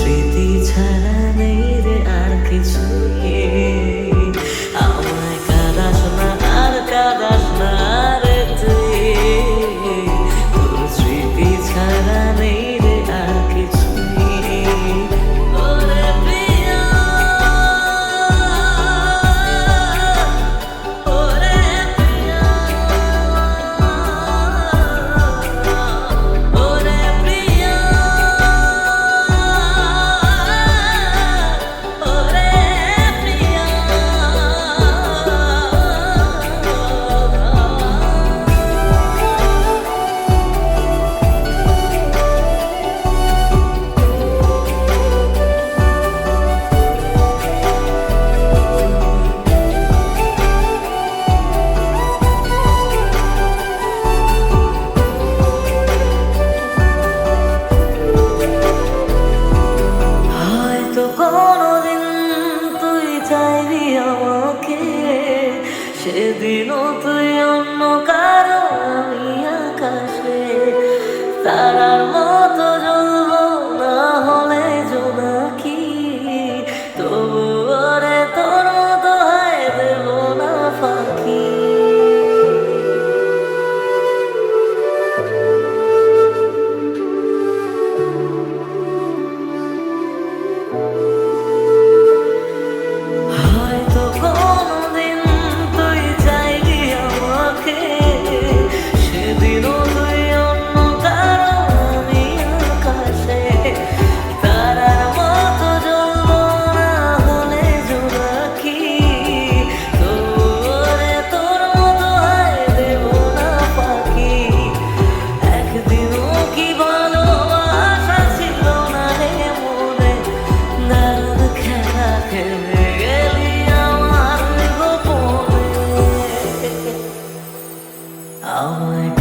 স্মৃতি ছাড়া নেই রে আর কিছু কোনোদিন তুই চাইবি আমাকে সেদিনও তুই অন্য Oh my god.